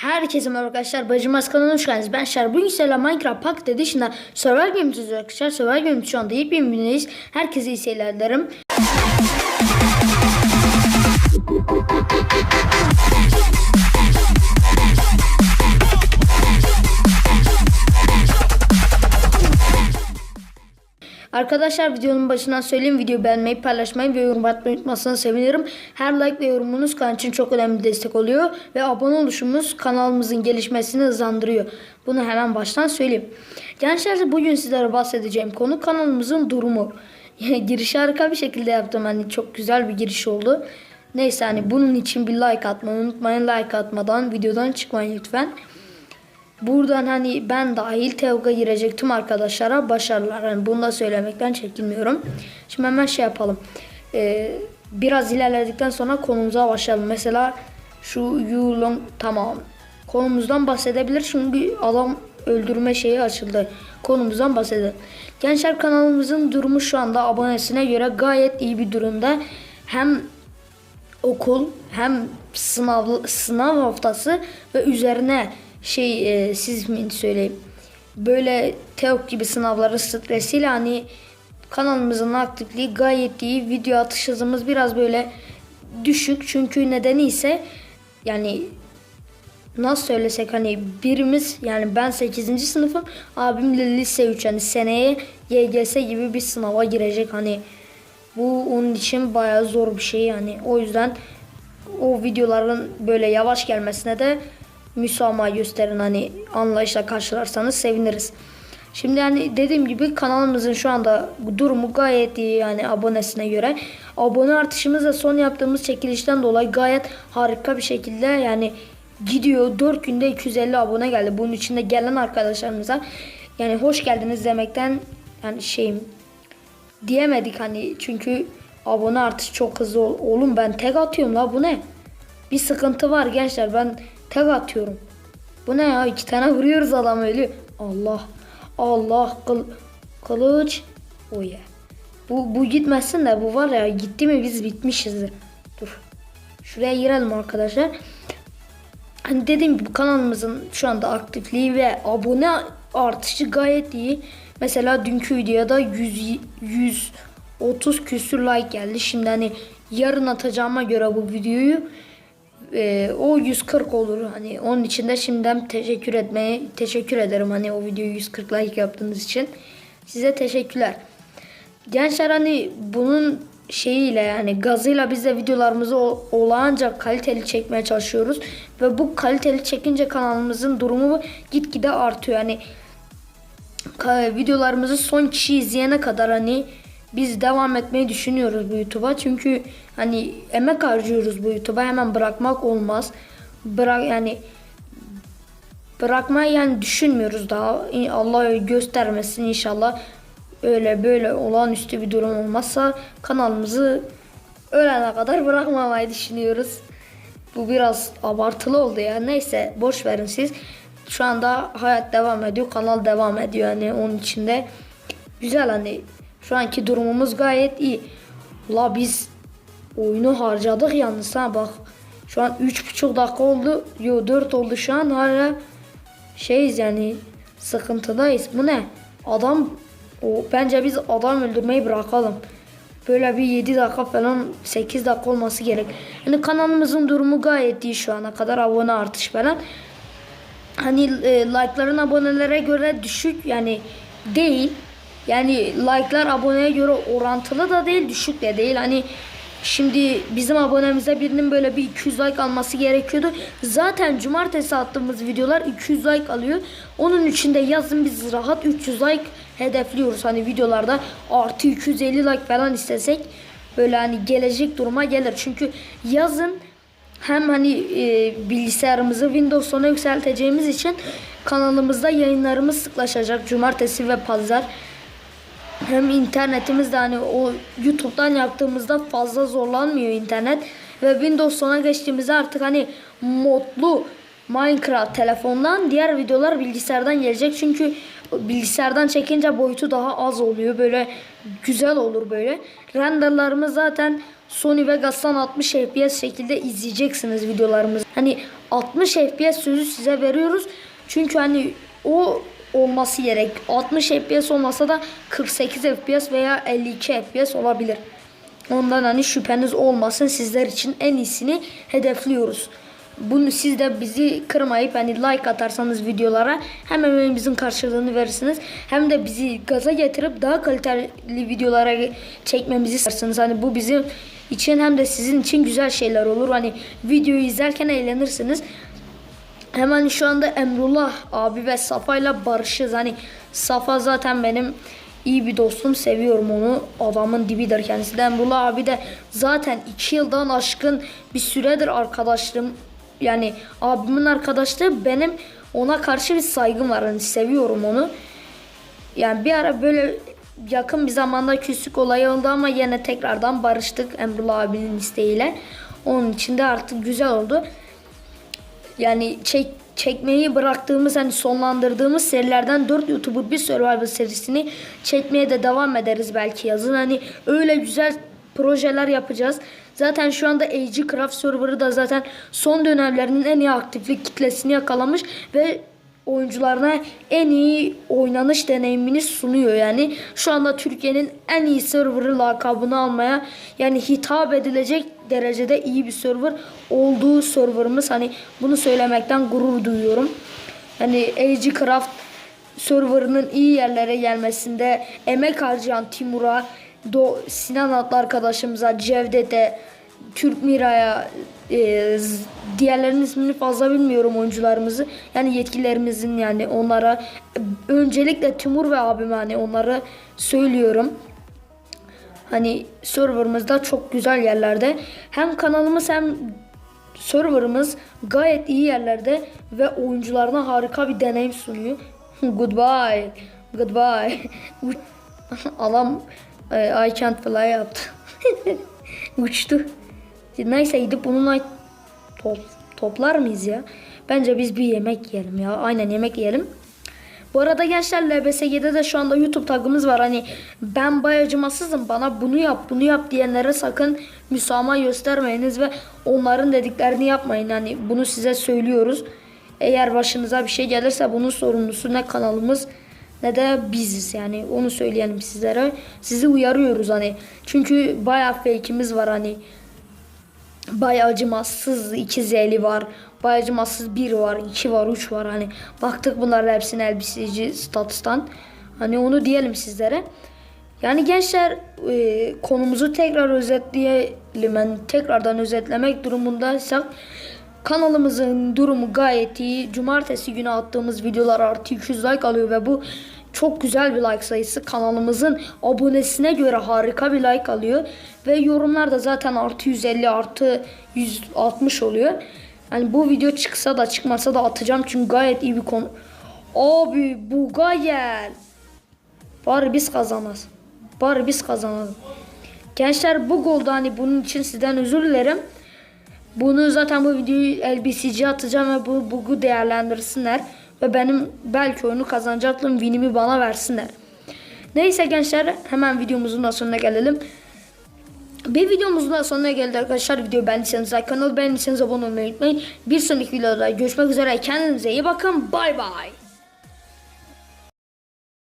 Herkese merhaba arkadaşlar. Bacımaz kanalına hoş geldiniz. Ben Şer. Bugün sizlerle Minecraft Pocket Edition'da Survival Games izliyoruz arkadaşlar. Survival Games şu anda yepyeni bir bölümdeyiz. Herkese iyi seyirler dilerim. Arkadaşlar videonun başından söyleyeyim. Videoyu beğenmeyi, paylaşmayı ve yorum atmayı unutmazsanız sevinirim. Her like ve yorumunuz kanal için çok önemli destek oluyor. Ve abone oluşumuz kanalımızın gelişmesini hızlandırıyor. Bunu hemen baştan söyleyeyim. Gençler bugün sizlere bahsedeceğim konu kanalımızın durumu. Girişi harika bir şekilde yaptım. Hani çok güzel bir giriş oldu. Neyse hani bunun için bir like atmayı unutmayın. Like atmadan videodan çıkmayın lütfen. Buradan hani ben dahil Teoga girecek tüm arkadaşlara başarılar. Yani bunu da söylemekten çekinmiyorum. Şimdi hemen şey yapalım. Ee, biraz ilerledikten sonra konumuza başlayalım. Mesela şu Yulong tamam. Konumuzdan bahsedebilir. Çünkü adam öldürme şeyi açıldı. Konumuzdan bahsedelim. Gençler kanalımızın durumu şu anda abonesine göre gayet iyi bir durumda. Hem okul hem sınav sınav haftası ve üzerine şey e, siz mi söyleyeyim böyle TEOK gibi sınavların stresiyle hani kanalımızın aktifliği gayet iyi. Video atış hızımız biraz böyle düşük çünkü nedeni ise yani nasıl söylesek hani birimiz yani ben 8. sınıfım abim de lise 3 hani seneye YGS gibi bir sınava girecek hani bu onun için bayağı zor bir şey yani o yüzden o videoların böyle yavaş gelmesine de müsamaha gösterin hani anlayışla karşılarsanız seviniriz. Şimdi yani dediğim gibi kanalımızın şu anda durumu gayet iyi yani abonesine göre. Abone artışımız da son yaptığımız çekilişten dolayı gayet harika bir şekilde yani gidiyor. 4 günde 250 abone geldi. Bunun içinde gelen arkadaşlarımıza yani hoş geldiniz demekten yani şeyim diyemedik hani çünkü abone artışı çok hızlı oğlum ben tek atıyorum la bu ne? Bir sıkıntı var gençler ben tek atıyorum. Bu ne ya iki tane vuruyoruz adam ölüyor. Allah Allah kıl, kılıç. O ya. Bu, bu gitmesin de bu var ya gitti mi biz bitmişizdir. Dur. Şuraya girelim arkadaşlar. Hani dediğim gibi kanalımızın şu anda aktifliği ve abone artışı gayet iyi. Mesela dünkü videoda 100, 130 küsür like geldi. Şimdi hani yarın atacağıma göre bu videoyu e, o 140 olur. Hani onun için de şimdiden teşekkür etmeye teşekkür ederim hani o videoyu 140 like yaptığınız için. Size teşekkürler. Gençler hani bunun şeyiyle yani gazıyla biz de videolarımızı olağanca kaliteli çekmeye çalışıyoruz. Ve bu kaliteli çekince kanalımızın durumu gitgide artıyor. Yani videolarımızı son kişi izleyene kadar hani biz devam etmeyi düşünüyoruz bu YouTube'a. Çünkü hani emek harcıyoruz bu YouTube'a. Hemen bırakmak olmaz. Bırak yani bırakmayı yani düşünmüyoruz daha. Allah göstermesin inşallah. Öyle böyle olağanüstü bir durum olmazsa kanalımızı ölene kadar bırakmamayı düşünüyoruz. Bu biraz abartılı oldu ya. Neyse boş verin siz. Şu anda hayat devam ediyor. Kanal devam ediyor yani onun içinde. Güzel hani şu anki durumumuz gayet iyi. La biz oyunu harcadık yalnız ha bak. Şu an 3,5 dakika oldu. Yo 4 oldu şu an hala şeyiz yani sıkıntıdayız. Bu ne? Adam o bence biz adam öldürmeyi bırakalım. Böyle bir 7 dakika falan 8 dakika olması gerek. Yani kanalımızın durumu gayet iyi şu ana kadar abone artış falan. Hani e, like'ların abonelere göre düşük yani değil. Yani like'lar aboneye göre orantılı da değil, düşük de değil. Hani şimdi bizim abonemize birinin böyle bir 200 like alması gerekiyordu. Zaten cumartesi attığımız videolar 200 like alıyor. Onun için de yazın biz rahat 300 like hedefliyoruz. Hani videolarda artı 250 like falan istesek böyle hani gelecek duruma gelir. Çünkü yazın hem hani e, bilgisayarımızı Windows 10'a yükselteceğimiz için kanalımızda yayınlarımız sıklaşacak cumartesi ve pazar. Hem internetimiz de hani o YouTube'dan yaptığımızda fazla zorlanmıyor internet ve Windows 10'a geçtiğimizde artık hani modlu Minecraft telefondan diğer videolar bilgisayardan gelecek çünkü bilgisayardan çekince boyutu daha az oluyor böyle güzel olur böyle renderlarımız zaten Sony Vegas'tan 60 FPS şekilde izleyeceksiniz videolarımızı. Hani 60 FPS sözü size veriyoruz. Çünkü hani o olması gerek. 60 FPS olmasa da 48 FPS veya 52 FPS olabilir. Ondan hani şüpheniz olmasın sizler için en iyisini hedefliyoruz. Bunu siz de bizi kırmayıp hani like atarsanız videolara hem emeğimizin karşılığını verirsiniz hem de bizi gaza getirip daha kaliteli videolara çekmemizi istersiniz. Hani bu bizim için hem de sizin için güzel şeyler olur. Hani videoyu izlerken eğlenirsiniz. Hemen şu anda Emrullah abi ve Safa'yla barışız. Hani Safa zaten benim iyi bir dostum. Seviyorum onu. Adamın dibidir kendisi de. Emrullah abi de zaten 2 yıldan aşkın bir süredir arkadaşlığım. Yani abimin arkadaşlığı benim ona karşı bir saygım var. Hani seviyorum onu. Yani bir ara böyle yakın bir zamanda küslük olayı oldu ama yine tekrardan barıştık Emrullah abinin isteğiyle. Onun için de artık güzel oldu yani çek, çekmeyi bıraktığımız hani sonlandırdığımız serilerden 4 YouTuber bir Survivor serisini çekmeye de devam ederiz belki yazın. Hani öyle güzel projeler yapacağız. Zaten şu anda AG Craft serverı da zaten son dönemlerinin en iyi aktiflik kitlesini yakalamış ve oyuncularına en iyi oynanış deneyimini sunuyor yani. Şu anda Türkiye'nin en iyi serverı lakabını almaya yani hitap edilecek derecede iyi bir server olduğu serverımız. Hani bunu söylemekten gurur duyuyorum. Hani AG Craft serverının iyi yerlere gelmesinde emek harcayan Timur'a, Do Sinan adlı arkadaşımıza, Cevdet'e, Türk Mira'ya, e, diğerlerinin ismini fazla bilmiyorum oyuncularımızı. Yani yetkililerimizin yani onlara öncelikle Timur ve abime hani onları söylüyorum. Hani serverımızda çok güzel yerlerde. Hem kanalımız hem serverımız gayet iyi yerlerde ve oyuncularına harika bir deneyim sunuyor. Goodbye. Goodbye. Adam e, I can't fly yaptı. Uçtu. Neyse gidip bununla top, toplar mıyız ya? Bence biz bir yemek yiyelim ya. Aynen yemek yiyelim. Bu arada gençler LBSG'de de şu anda YouTube tagımız var. Hani ben bayağı acımasızım bana bunu yap bunu yap diyenlere sakın müsamaha göstermeyiniz ve onların dediklerini yapmayın. Hani bunu size söylüyoruz. Eğer başınıza bir şey gelirse bunun sorumlusu ne kanalımız ne de biziz yani onu söyleyelim sizlere. Sizi uyarıyoruz hani. Çünkü bayağı fake'imiz var hani. Bayağı acımasız iki zeli var. Bayağı acımasız bir var, iki var, üç var. Hani baktık bunların hepsine elbiseci statustan. Hani onu diyelim sizlere. Yani gençler e, konumuzu tekrar özetleyelim. Yani tekrardan özetlemek durumundaysak kanalımızın durumu gayet iyi. Cumartesi günü attığımız videolar artı 200 like alıyor ve bu çok güzel bir like sayısı. Kanalımızın abonesine göre harika bir like alıyor. Ve yorumlar da zaten artı 150 artı 160 oluyor. Yani bu video çıksa da çıkmasa da atacağım çünkü gayet iyi bir konu. Abi bu gayet. Bari biz kazanırız. Bari biz kazanalım. Gençler bu golda hani bunun için sizden özür dilerim. Bunu zaten bu videoyu LBC'ye atacağım ve bu bug'u değerlendirsinler. Ve benim belki oyunu kazanacaklığım winimi bana versinler. Neyse gençler hemen videomuzun da sonuna gelelim. Bir videomuzun da sonuna geldik arkadaşlar. Videoyu beğendiyseniz like kanalı beğendiyseniz abone olmayı unutmayın. Bir sonraki videoda görüşmek üzere. Kendinize iyi bakın. Bay bay.